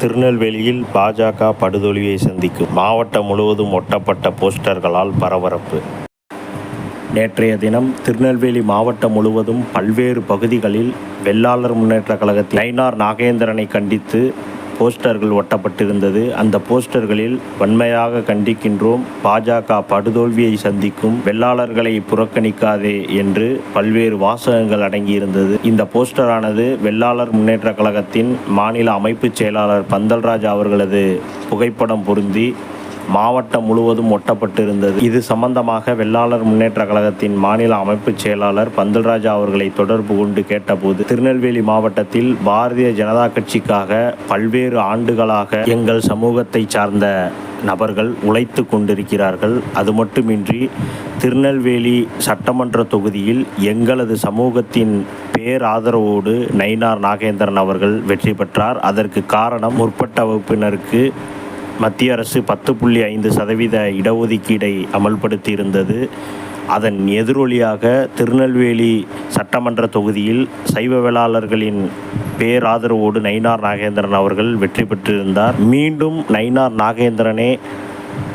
திருநெல்வேலியில் பாஜக படுதொலியை சந்திக்கும். மாவட்டம் முழுவதும் ஒட்டப்பட்ட போஸ்டர்களால் பரபரப்பு. நேற்றைய தினம் திருநெல்வேலி மாவட்டம் முழுவதும் பல்வேறு பகுதிகளில் வெள்ளாளர் முன்னேற்ற கழகத்தின் நயினார் நாகேந்திரனை கண்டித்து போஸ்டர்கள் ஒட்டப்பட்டிருந்தது. அந்த போஸ்டர்களில் வன்மையாக கண்டிக்கின்றோம். பாஜக படுதோல்வியை சந்திக்கும். வெள்ளாளர்களை புறக்கணிக்காதே என்று பல்வேறு வாசகங்கள் அடங்கியிருந்தது. இந்த போஸ்டரானது வெள்ளாளர் முன்னேற்ற கழகத்தின் மாநில அமைப்புச் செயலாளர் பந்தல்ராஜ் அவர்களது புகைப்படம் பொருந்தி மாவட்டம் முழுவதும் ஒட்டப்பட்டிருந்தது. இது சம்பந்தமாக வெள்ளாளர் முன்னேற்ற கழகத்தின் மாநில அமைப்புச் செயலாளர் பந்தல்ராஜா அவர்களை தொடர்பு கொண்டு கேட்டபோது திருநெல்வேலி மாவட்டத்தில் பாரதிய ஜனதா கட்சிக்காக பல்வேறு ஆண்டுகளாக எங்கள் சமூகத்தை சார்ந்த நபர்கள் உழைத்து கொண்டிருக்கிறார்கள். அது மட்டுமின்றி திருநெல்வேலி சட்டமன்ற தொகுதியில் எங்களது சமூகத்தின் பேராதரவோடு நயினார் நாகேந்திரன் அவர்கள் வெற்றி பெற்றார். அதற்கு காரணம் முற்பட்ட வகுப்பினருக்கு மத்திய அரசு பத்து புள்ளி ஐந்து சதவீத இடஒதுக்கீடை அமல்படுத்தி இருந்தது அதன் எதிரொலியாக திருநெல்வேலி சட்டமன்ற தொகுதியில் சைவ வேளாளர்களின் பேராதரவோடு நயினார் நாகேந்திரன் அவர்கள் வெற்றி பெற்றிருந்தார். மீண்டும் நயினார் நாகேந்திரனே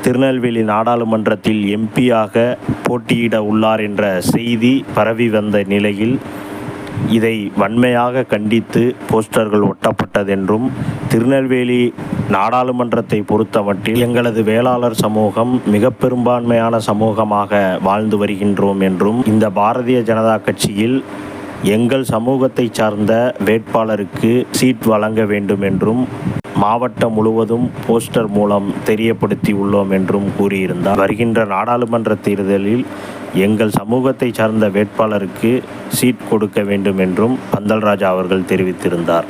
திருநெல்வேலி நாடாளுமன்றத்தில் எம்பியாக போட்டியிட உள்ளார் என்ற செய்தி பரவி வந்த நிலையில் இதை வன்மையாக கண்டித்து போஸ்டர்கள் ஒட்டப்பட்டதென்றும் திருநெல்வேலி நாடாளுமன்றத்தை பொறுத்தமட்டில் எங்களது வேளாளர் சமூகம் மிக பெரும்பான்மையான சமூகமாக வாழ்ந்து வருகின்றோம் என்றும் இந்த பாரதிய ஜனதா கட்சியில் எங்கள் சமூகத்தை சார்ந்த வேட்பாளருக்கு சீட் வழங்க வேண்டும் என்றும் மாவட்டம் முழுவதும் போஸ்டர் மூலம் தெரியப்படுத்தி உள்ளோம் என்றும் கூறியிருந்தார். வருகின்ற நாடாளுமன்ற தேர்தலில் எங்கள் சமூகத்தை சார்ந்த வேட்பாளருக்கு சீட் கொடுக்க வேண்டும் என்றும் பந்தல்ராஜா அவர்கள் தெரிவித்திருந்தார்.